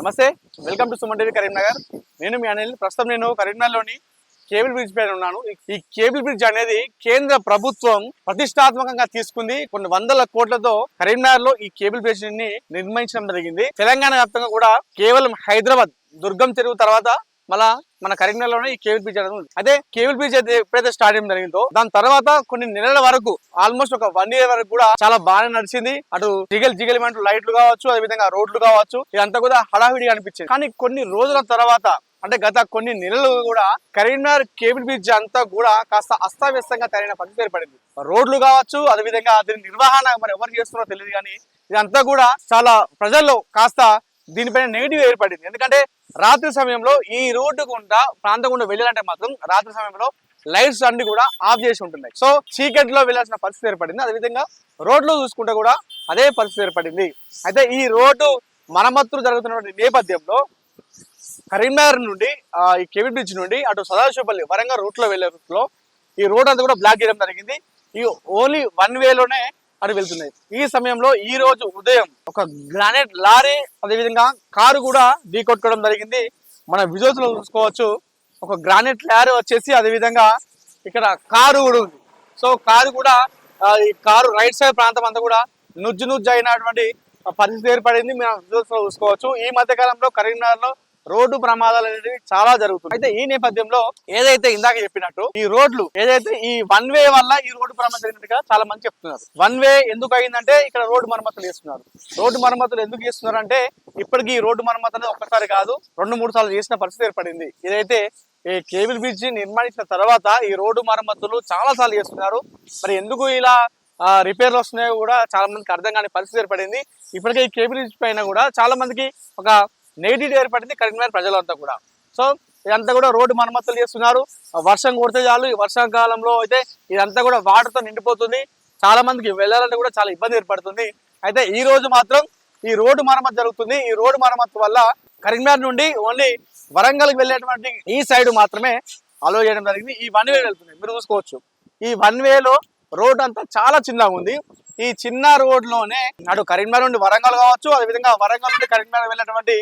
నమస్తే welcome to Suman TV Karimnagar. నేను మీ అనిల్. ప్రస్తుతం నేను కరీంనగర్లోని కేబుల్ బ్రిడ్జ్ పైన ఉన్నాను. ఈ- కేబుల్ బ్రిడ్జ్ అనేది కేంద్ర ప్రభుత్వం ప్రతిష్టాత్మకంగా తీసుకుంది. కొన్ని వందల కోట్లతో కరీంనగర్లో ఈ కేబుల్ బ్రిడ్జ్ని నిర్మించడం జరిగింది. తెలంగాణ వ్యాప్తంగా కూడా కేవలం హైదరాబాద్ దుర్గం చెరువు తర్వాత మళ్ళా మన కరీంనగర్లోనే ఈ కేబుల్ బ్రిడ్జ్ అనేది ఉంది. అదే కేబుల్ బ్రిడ్జ్ అయితే ఎప్పుడైతే స్టార్ట్ చేయడం జరిగిందో దాని తర్వాత కొన్ని నెలల వరకు ఆల్మోస్ట్ ఒక వన్ ఇయర్ వరకు కూడా చాలా బాగా నడిచింది. అటు జిగల్ జిగల్ లైట్లు కావచ్చు అదే విధంగా రోడ్లు కావచ్చు ఇదంతా కూడా హడావిడిగా అనిపించింది. కానీ కొన్ని రోజుల తర్వాత అంటే గత కొన్ని నెలలు కూడా కరీంనగర్ కేబుల్ బ్రిడ్జ్ అంతా కూడా కాస్త అస్తవ్యస్తంగా తయారైన పరిస్థితి ఏర్పడింది. రోడ్లు కావచ్చు అదే విధంగా దీని నిర్వహణ మరి ఎవరు చేస్తున్నారో తెలియదు కానీ ఇదంతా కూడా చాలా ప్రజల్లో కాస్త దీనిపైన నెగిటివ్ ఏర్పడింది. ఎందుకంటే రాత్రి సమయంలో ఈ రోడ్డు గుండా ప్రాంతం గుండా వెళ్ళాలంటే మాత్రం రాత్రి సమయంలో లైట్స్ అన్ని కూడా ఆఫ్ చేసి ఉంటున్నాయి. సో చీకట్లో వెళ్ళాల్సిన పరిస్థితి ఏర్పడింది. అదేవిధంగా రోడ్లో చూసుకుంటే కూడా అదే పరిస్థితి ఏర్పడింది. అయితే ఈ రోడ్డు మరమ్మతులు జరుగుతున్నటువంటి నేపథ్యంలో కరీంనగర్ నుండి ఈ కేవీ బ్రిడ్జ్ నుండి అటు సదాశివపల్లి వరంగల్ రూట్లో వెళ్ళే వెళ్ళే రూట్లో ఈ రోడ్ అంతా కూడా బ్లాక్ చేయడం జరిగింది. ఈ ఓన్లీ వన్ వేలోనే అటు వెళ్తున్నాయి. ఈ సమయంలో ఈ రోజు ఉదయం ఒక గ్రానైట్ లారీ అదేవిధంగా కారు కూడా ఢీకొట్టుకోవడం జరిగింది. మన విజువల్స్ చూసుకోవచ్చు. ఒక గ్రానైట్ లారీ వచ్చేసి అదేవిధంగా ఇక్కడ కారు కూడా ఉంది. సో కారు కూడా ఈ కారు రైట్ సైడ్ ప్రాంతం అంతా కూడా నుజ్జు నుజ్జు అయినటువంటి పరిస్థితి ఏర్పడింది. మనం విజువల్స్ చూసుకోవచ్చు. ఈ మధ్య కాలంలో రోడ్డు ప్రమాదాలు అనేవి చాలా జరుగుతుంది అయితే ఈ నేపథ్యంలో ఏదైతే ఇందాక చెప్పినట్టు ఈ రోడ్లు ఏదైతే ఈ వన్ వే వల్ల ఈ రోడ్డు ప్రమాదం జరిగినట్టుగా చాలా మంది చెప్తున్నారు. వన్ వే ఎందుకు అయిందంటే ఇక్కడ రోడ్డు మరమ్మతులు చేస్తున్నారు. రోడ్డు మరమ్మతులు ఎందుకు చేస్తున్నారు అంటే ఇప్పటికి ఈ రోడ్డు మరమ్మతు అనేది ఒక్కసారి కాదు రెండు మూడు సార్లు చేసిన పరిస్థితి ఏర్పడింది. ఇదైతే ఈ కేబుల్ బ్రిడ్జ్ నిర్మాణించిన తర్వాత ఈ రోడ్డు మరమ్మతులు చాలా సార్లు చేస్తున్నారు. మరి ఎందుకు ఇలా రిపేర్లు వస్తున్నాయో కూడా చాలా మందికి అర్థం కాని పరిస్థితి ఏర్పడింది. ఇప్పటికే ఈ కేబుల్ బ్రిడ్జ్ పైన కూడా చాలా మందికి ఒక నెగిటివ్ ఏర్పడింది కరీంనగర్ ప్రజలంతా కూడా. సో ఇదంతా కూడా రోడ్డు మరమ్మతులు చేస్తున్నారు. వర్షం కొడితే చాలు. ఈ వర్షాకాలంలో అయితే ఇదంతా కూడా వాటర్తో నిండిపోతుంది. చాలా మందికి వెళ్ళాలంటే కూడా చాలా ఇబ్బంది ఏర్పడుతుంది. అయితే ఈ రోజు మాత్రం ఈ రోడ్డు మరమ్మతు జరుగుతుంది. ఈ రోడ్డు మరమ్మతు వల్ల కరీంనగర్ నుండి ఓన్లీ వరంగల్కి వెళ్ళేటువంటి ఈ సైడ్ మాత్రమే అలో చేయడం జరిగింది. ఈ వన్ వే వెళ్తుంది మీరు చూసుకోవచ్చు. ఈ వన్ వేలో రోడ్ అంతా చాలా చిన్నగా ఉంది. ఈ చిన్న రోడ్లోనే అటు కరీంనగర్ నుండి వరంగల్ కావచ్చు అదేవిధంగా వరంగల్ నుండి కరీంనగర్ వెళ్ళేటువంటి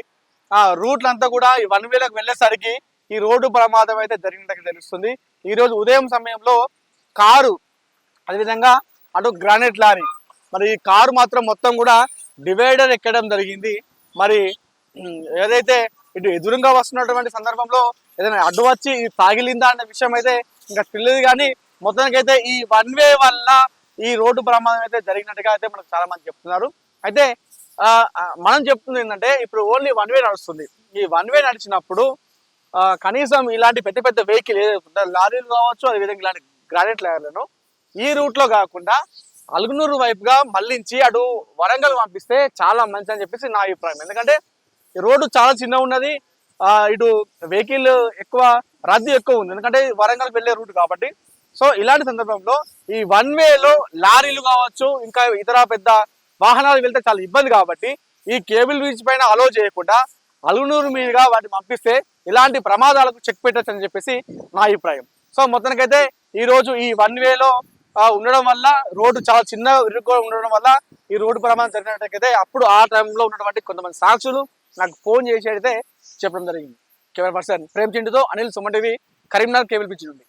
రూట్లంతా కూడా ఈ వన్ వేలకు వెళ్ళేసరికి ఈ రోడ్డు ప్రమాదం అయితే జరిగినట్టు తెలుస్తుంది. ఈ రోజు ఉదయం సమయంలో కారు అదేవిధంగా అటు గ్రానైట్ లారీ మరి ఈ కారు మాత్రం మొత్తం కూడా డివైడర్ ఎక్కడం జరిగింది. మరి ఏదైతే ఇటు ఎదురుగా వస్తున్నటువంటి సందర్భంలో ఏదైనా అడ్డు వచ్చి తాగిలిందా అనే విషయం అయితే ఇంకా తెలియదు కానీ మొత్తానికైతే ఈ వన్ వే వల్ల ఈ రోడ్డు ప్రమాదం అయితే జరిగినట్టుగా అయితే మనకు చాలా మంది చెప్తున్నారు. అయితే మనం చెప్తుంది ఏంటంటే ఇప్పుడు ఓన్లీ వన్ వే నడుస్తుంది. ఈ వన్ వే నడిచినప్పుడు కనీసం ఇలాంటి పెద్ద పెద్ద వెహికల్ లారీలు కావచ్చు అదేవిధంగా ఇలాంటి గ్రానైట్ లారీలను ఈ రూట్లో కాకుండా అలుగునూరు వైపుగా మళ్ళించి అటు వరంగల్ పంపిస్తే చాలా మంచి అని చెప్పేసి నా అభిప్రాయం. ఎందుకంటే ఈ రోడ్డు చాలా చిన్న ఉన్నది ఇటు వెహికల్ ఎక్కువ రద్దీ ఎక్కువ ఉంది. ఎందుకంటే వరంగల్ వెళ్ళే రూట్ కాబట్టి. సో ఇలాంటి సందర్భంలో ఈ వన్ వేలో లారీలు కావచ్చు ఇంకా ఇతర పెద్ద వాహనాలు వెళ్తే చాలా ఇబ్బంది కాబట్టి ఈ కేబుల్ బ్రిడ్జ్ పైన అలో చేయకుండా అలుగునూరు మీదుగా వాటిని పంపిస్తే ఇలాంటి ప్రమాదాలకు చెక్ పెట్టచ్చు అని చెప్పేసి నా అభిప్రాయం. సో మొత్తానికైతే ఈ రోజు ఈ వన్ వేలో ఉండడం వల్ల రోడ్డు చాలా చిన్న ఇరుగ్గా ఉండడం వల్ల ఈ రోడ్డు ప్రమాదం జరిగినట్టయితే అప్పుడు ఆ టైంలో ఉన్నటువంటి కొంతమంది సాక్షులు నాకు ఫోన్ చేసి అయితే చెప్పడం జరిగింది. Camera person Prem చింటుతో Anil Suman TV Karimnagar cable bridge నుండి.